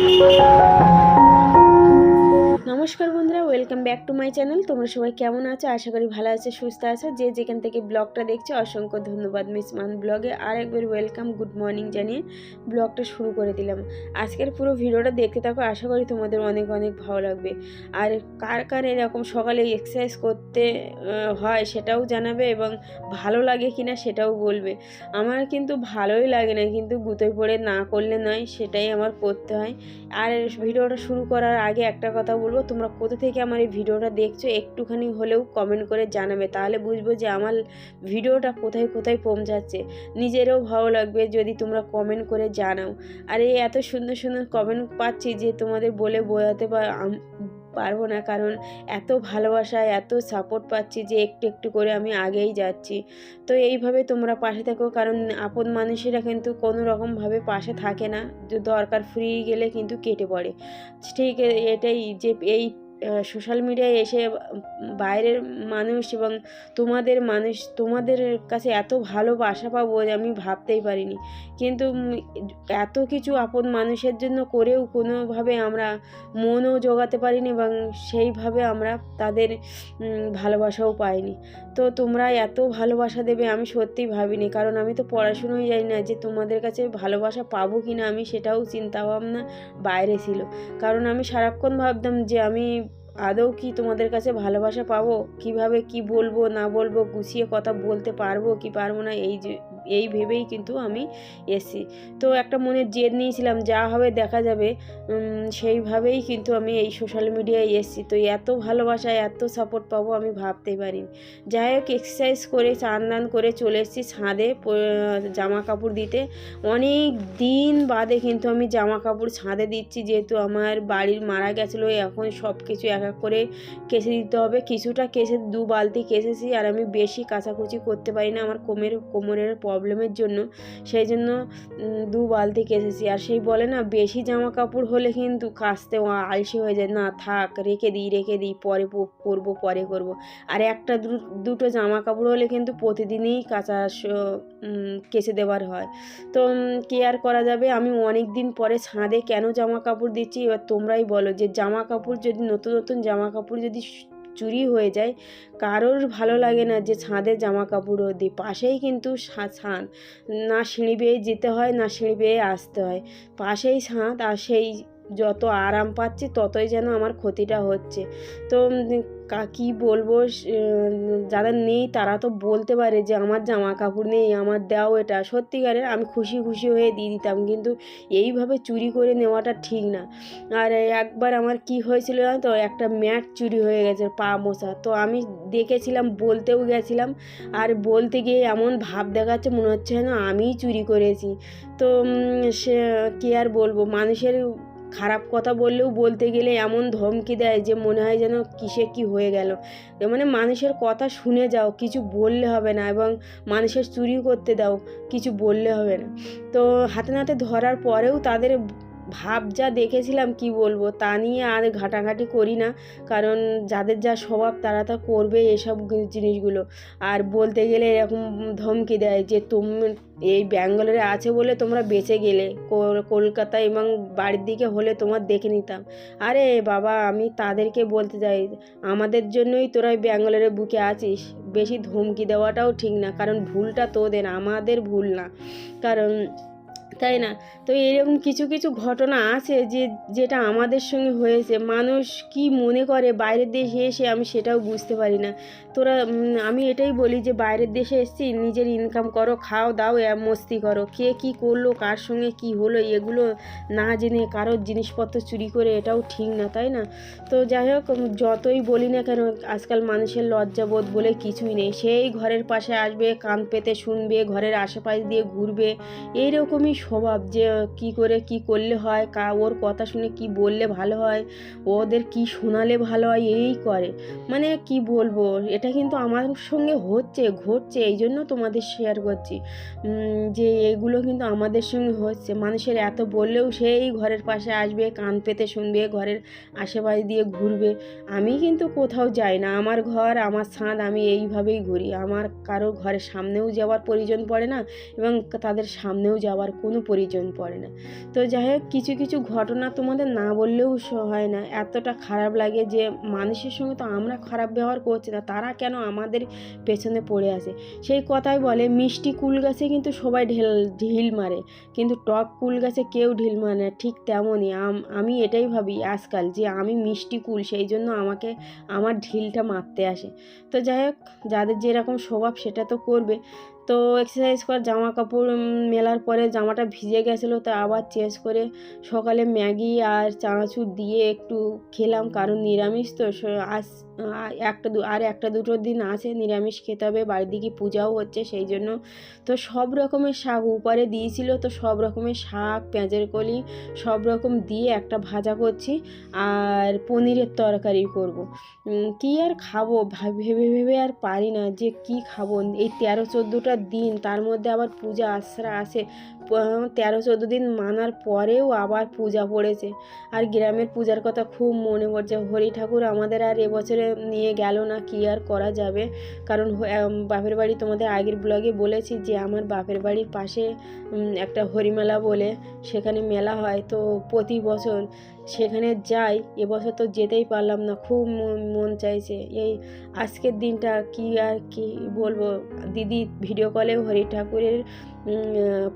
Thank you. নমস্কার বন্ধুরা welcome back to my channel তোমরা সবাই কেমন আছো? আশা করি ভালো আছো, সুস্থ আছো। যে যেখান থেকে ব্লগটা দেখছ, অসংখ্য ধন্যবাদ মিস মান ব্লগে। আর একবার ওয়েলকাম গুড মর্নিং জানিয়ে ব্লগটা শুরু করে দিলাম। আজকের পুরো ভিডিওটা দেখতে থাকো, আশা করি তোমাদের অনেক অনেক ভালো লাগবে। আর কার কার এরকম সকালে এক্সারসাইজ করতে হয় সেটাও জানাবে এবং ভালো লাগে কিনা সেটাও বলবে। আমার কিন্তু ভালোই লাগে না, কিন্তু গুতোয় পড়ে না করলে নয়, সেটাই আমার করতে হয়। আর ভিডিওটা শুরু করার আগে একটা কথা বলব তোমরা কোথা থেকে আমার এই ভিডিওটা দেখছ একটুখানি হলেও কমেন্ট করে জানাবে। তাহলে বুঝব যে আমার ভিডিওটা কোথায় কোথায় পৌঁছাচ্ছে। নিজেরও ভালো লাগবে যদি তোমরা কমেন্ট করে জানাও। আর এই এত সুন্দর সুন্দর কমেন্ট পাচ্ছি যে তোমাদের বলে বোঝাতে আম- পারব না। কারণ এত ভালোবাসা, এত সাপোর্ট পাচ্ছি যে একটু একটু করে আমি আগেই যাচ্ছি। তো এইভাবে তোমরা পাশে থাকো। কারণ আপন মানুষেরা কিন্তু কোনো রকমভাবে পাশে থাকে না। দরকার ফ্রি গেলে কিন্তু কেটে পড়ে। ঠিক এটাই যে এই সোশ্যাল মিডিয়ায় এসে বাইরের মানুষ এবং তোমাদের মানুষ, তোমাদের কাছে এত ভালোবাসা পাবো যে আমি ভাবতেই পারিনি। কিন্তু এত কিছু আপন মানুষের জন্য করেও কোনোভাবে আমরা মনও জোগাতে পারিনি এবং সেইভাবে আমরা তাদের ভালোবাসাও পাইনি। তো তোমরা এত ভালোবাসা দেবে আমি সত্যিই ভাবিনি। কারণ আমি তো পড়াশুনোই জানি না যে তোমাদের কাছে ভালোবাসা পাবো কি না আমি সেটাও চিন্তা ভাবনা বাইরে ছিল। কারণ আমি সারাক্ষণ ভাবতাম যে আমি আদৌ কি তোমাদের কাছে ভালোবাসা পাবো? কীভাবে কি বলব, না বলব, গুছিয়ে কথা বলতে পারব কি পারব না? এই যে এই ভেবেই কিন্তু আমি এসছি। তো একটা মনের জেদ নিয়েছিলাম, যা হবে দেখা যাবে। সেইভাবেই কিন্তু আমি এই সোশ্যাল মিডিয়ায় এসছি। তো এত ভালোবাসা, এত সাপোর্ট পাবো আমি ভাবতেই পারিনি। যাই হোক এক্সারসাইজ করে চান দান করে চলে এসেছি ছাদে জামা কাপড় দিতে। অনেক দিন বাদে কিন্তু আমি জামা কাপড় ছাদে দিচ্ছি, যেহেতু আমার বাড়ির মারা গেছিল। এখন সব কিছু এক এক করে কেসে দিতে হবে। কিছুটা কেসে দু বালতি কেসেছি আর আমি বেশি কাচাকুচি করতে পারি না। আমার কোমের, কোমরের প্রবলেমের জন্য। সেই জন্য দু বালতি কেসেছি আর সেই বলে না, বেশি জামা কাপড় হলে কিন্তু কাচতে আলসি হয়ে যায়। না, থাক, রেখে দিই রেখে দিই, পরে করব পরে করব। আর একটা দুটো জামা কাপড় হলে কিন্তু প্রতিদিনই কাঁচা কেচে দেওয়ার হয়। তো কি আর করা যাবে? আমি অনেক দিন পরে ছাদে কেন জামা কাপড় দিচ্ছি? এবার তোমরাই বলো যে জামা কাপড় যদি, নতুন নতুন জামা কাপড় যদি চুরি হয়ে যায়। কারোর ভালো লাগে না যে ছাদে জামা কাপড়ও দি পাশেই কিন্তু ছাদ না সিঁড়ি বেয়ে যেতে হয়, না সিঁড়ি বেয়ে আসতে হয়। পাশেই ছাদ আর সেই যত আরাম পাচ্ছি, ততই যেন আমার ক্ষতিটা হচ্ছে। তো কা বলব যারা নেই তারা তো বলতে পারে যে, আমার জামা কাপড় নেই, আমার দাও এটা। সত্যিকারের আমি খুশি খুশি হয়ে দিয়ে দিতাম, কিন্তু এইভাবে চুরি করে নেওয়াটা ঠিক না। আর একবার আমার কি হয়েছিল তো, একটা ম্যাট চুরি হয়ে গেছে পা মোছা। তো আমি দেখেছিলাম, বলতেও গেছিলাম, আর বলতে গিয়ে এমন ভাব দেখাচ্ছে, মনে হচ্ছে যেন আমিই চুরি করেছি। তো সে, কী আর বলব, মানুষের খারাপ কথা বললেও বলতে গেলে এমন ধমকি দেয় যে মনে হয় যেন কিসে কি হয়ে গেল। মানে মানুষের কথা শুনে যাও, কিছু বললে হবে না এবং মানুষের চুরিও করতে দাও, কিছু বললে হবে না। তো হাতে নাতে ধরার পরেও তাদের ভাব যা দেখেছিলাম কি বলব, তা নিয়ে আর ঘাটাঘাটি করি না। কারণ যাদের যা স্বভাব, তারা তা করবে এসব জিনিসগুলো। আর বলতে গেলে এরকম ধমকি দেয় যে, তুমি, এই ব্যাঙ্গালোরে আছে বলে তোমরা বেঁচে গেলে। কল- কলকাতা এবং বাড়ির দিকে হলে তোমার দেখে নিতাম। আরে বাবা, আমি তাদেরকে বলতে চাই আমাদের জন্যই তোরা ব্যাঙ্গালোরের বুকে আছিস। বেশি ধমকি দেওয়াটাও ঠিক না। কারণ ভুলটা তোদের, আমাদের ভুল না। কারণ তাই না? তো এরকম কিছু কিছু ঘটনা আছে যে, যেটা আমাদের সঙ্গে হয়েছে। মানুষ কি মনে করে বাইরের দেশে এসে আমি সেটাও বুঝতে পারি না। তোরা আমি এটাই বলি যে, বাইরের দেশে এসেছি, নিজের ইনকাম করো, খাও, দাও মস্তি করো। কে কি করল, কার সঙ্গে কি হলো, এগুলো না জেনে কারোর জিনিসপত্র চুরি করে এটাও ঠিক না, তাই না? তো যাই হোক যতই বলি না কেন, আজকাল মানুষের লজ্জাবোধ বলে কিছুই নেই। সেই ঘরের পাশে আসবে, কান পেতে শুনবে, ঘরের আশেপাশ দিয়ে ঘুরবে, এইরকমই স্বভাব যে, কি করে কি করলে হয়, কা, ওর কথা শুনে কি বললে ভালো হয়, ওদের কি শোনালে ভালো হয়, এই করে। মানে কি বলব, এটা কিন্তু আমার সঙ্গে হচ্ছে, ঘটছে, এই জন্য তোমাদের শেয়ার করছি। যে এগুলো কিন্তু আমাদের সঙ্গে হচ্ছে। মানুষের এত বললেও সেই ঘরের পাশে আসবে, কান পেতে শুনবে, ঘরের আশেপাশে দিয়ে ঘুরবে। আমি কিন্তু কোথাও যাই না। আমার ঘর, আমার ছাদ, আমি এইভাবেই ঘুরি। আমার কারও ঘরের সামনেও যাওয়ার প্রয়োজন পড়ে না এবং তাদের সামনেও যাওয়ার কোনো প্রয়োজন পড়ে না। তো যাই হোক কিছু কিছু ঘটনা তোমাদের না বললেও হয় না। এতটা খারাপ লাগে যে মানুষের সঙ্গে তো আমরা খারাপ ব্যবহার করছি না, তারা কেন আমাদের পেছনে পড়ে আছে? সেই কথাই বলে, মিষ্টি কুল গাছে কিন্তু সবাই ঢেল, ঢিল মারে, কিন্তু টক কুল গাছে কেউ ঢিল মারে না, ঠিক তেমনই। আমি এটাই ভাবি আজকাল যে আমি মিষ্টি কুল, সেই জন্য আমাকে, আমার ঢিলটা মারতে আসে। তো যাই হোক যাদের যেরকম স্বভাব সেটা তো করবে। তো এক্সারসাইজ করার জামা কাপড় মেলার পরে জামাটা ভিজে গেছিল, তা আবার চেঞ্জ করে সকালে ম্যাগি আর চানাচুর দিয়ে একটু খেলাম, কারণ নিরামিষ তো আজ একটা দু আর একটা দুটো দিন আছে নিরামিষ খেতে হবে বাড়ির দিকে পূজাও হচ্ছে সেই জন্য। তো সব রকমের শাক উপরে দিয়েছিল, তো সব রকমের শাক, পেঁয়াজের কলি, সব রকম দিয়ে একটা ভাজা করছি আর পনিরের তরকারি করব। কি আর খাব? ভেবে ভেবে আর পারি না যে কি খাব। এই তেরো চোদ্দোটা দিন, তার মধ্যে আবার পূজা আশ্রা আসে তেরো চোদ্দ দিন মানার পরেও আবার পূজা পড়েছে। আর গ্রামের পূজার কথা খুব মনে পড়ছে। হরি ঠাকুর আমাদের আর এবছরে নিয়ে গেল না, কি আর করা যাবে? কারণ বাপের বাড়ি তোমাদের আগের ব্লগে বলেছি যে আমার বাপের বাড়ির পাশে একটা হরিমেলা বলে সেখানে মেলা হয়। তো প্রতি বছর সেখানে যাই এবছর তো যেতেই পারলাম না, খুব মন- চাইছে। এই আজকের দিনটা কি আর কি বলব? দিদি ভিডিও কলে হরি ঠাকুরের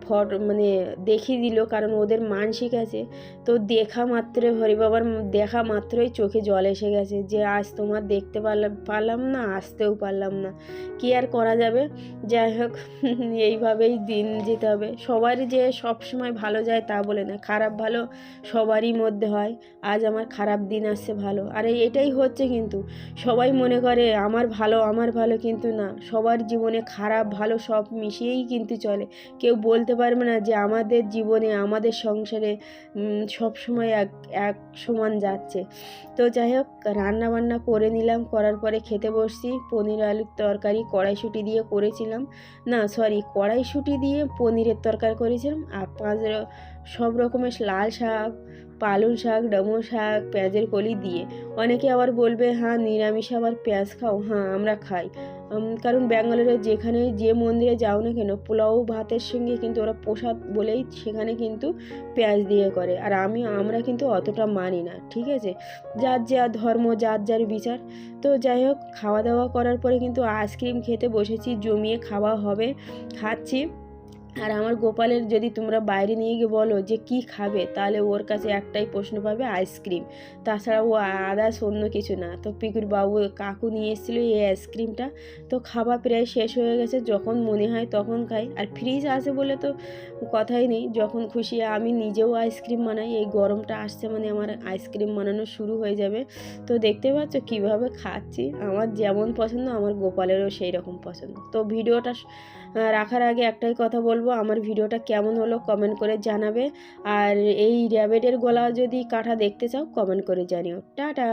ফট মানে দেখিয়ে দিল, কারণ ওদের মানসিক আছে। তো দেখা মাত্রই হরি বাবার দেখা মাত্রই চোখে জল এসে গেছে, যে আজ তোমার দেখতে পারলাম পারলাম না, আসতেও পারলাম না। কি আর করা যাবে? যাই হোক, এইভাবেই দিন যেতে হবে। সবারই যে সব সময় ভালো যায় তা বলে না, খারাপ ভালো সবারই মধ্যে হয়, আজ আমার খারাপ দিন আসছে ভালো। আর এটাই হচ্ছে কিন্তু, সবাই মনে করে আমার ভালো আমার ভালো কিন্তু না, সবার জীবনে খারাপ, ভালো সব মিশিয়েই কিন্তু চলে। কেউ বলতে পারবে না যে আমাদের জীবনে, আমাদের সংসারে সব সময় এক এক সমান যাচ্ছে। তো যাই হোক, রান্না বান্না করে নিলাম, করার পরে খেতে বসছি। পনির আলুর তরকারি, কড়াইশুঁটি দিয়ে করেছিলাম। না সরি কড়াইশুঁটি দিয়ে পনিরের তরকারি করেছিলাম। আর পাঁচ সব রকমের লাল শাক পালং শাক, ডমো শাক, পেঁয়াজের কলি দিয়ে। অনেকে আবার বলবে হ্যাঁ নিরামিষ আবার পেঁয়াজ খাও। হ্যাঁ আমরা খাই। কারণ ব্যাঙ্গালোরে যেখানে যে মন্দিরে যাও না কেন, পোলাও ভাতের সঙ্গে কিন্তু ওরা প্রসাদ বলেই সেখানে কিন্তু পেঁয়াজ দিয়ে করে। আর আমি, আমরা কিন্তু অতটা মানি না, ঠিক আছে? যার যা ধর্ম, যার যার বিচার। তো যাই হোক, খাওয়া দাওয়া করার পরে কিন্তু আইসক্রিম খেতে বসেছি, জমিয়ে খাওয়া হবে, খাচ্ছি। আর আমার গোপালের যদি তোমরা বাইরে নিয়ে গিয়ে বলো যে কি খাবে, তাহলে ওর কাছে একটাই প্রশ্ন পাবে আইসক্রিম। তাছাড়া ও আদার্স অন্য কিছু না। তো পিকুর বাবু কাকু নিয়ে এসেছিল এই আইসক্রিমটা। তো খাওয়া প্রায় শেষ হয়ে গেছে, যখন মনে হয় তখন খাই। আর ফ্রিজ আছে বলে তো কথাই নেই, যখন খুশি আমি নিজেও আইসক্রিম বানাই। এই গরমটা আসছে মানে আমার আইসক্রিম বানানো শুরু হয়ে যাবে। তো দেখতে পাচ্ছ কীভাবে খাচ্ছি। আমার যেমন পছন্দ, আমার গোপালেরও সেই রকম পছন্দ। তো ভিডিওটা রাখার আগে একটাই কথা বলব। আমার ভিডিওটা কেমন হলো কমেন্ট করে জানাবে। আর এই র্যাবেটের গলা যদি কাঁটা দেখতে চাও কমেন্ট করে জানিও। টাটা!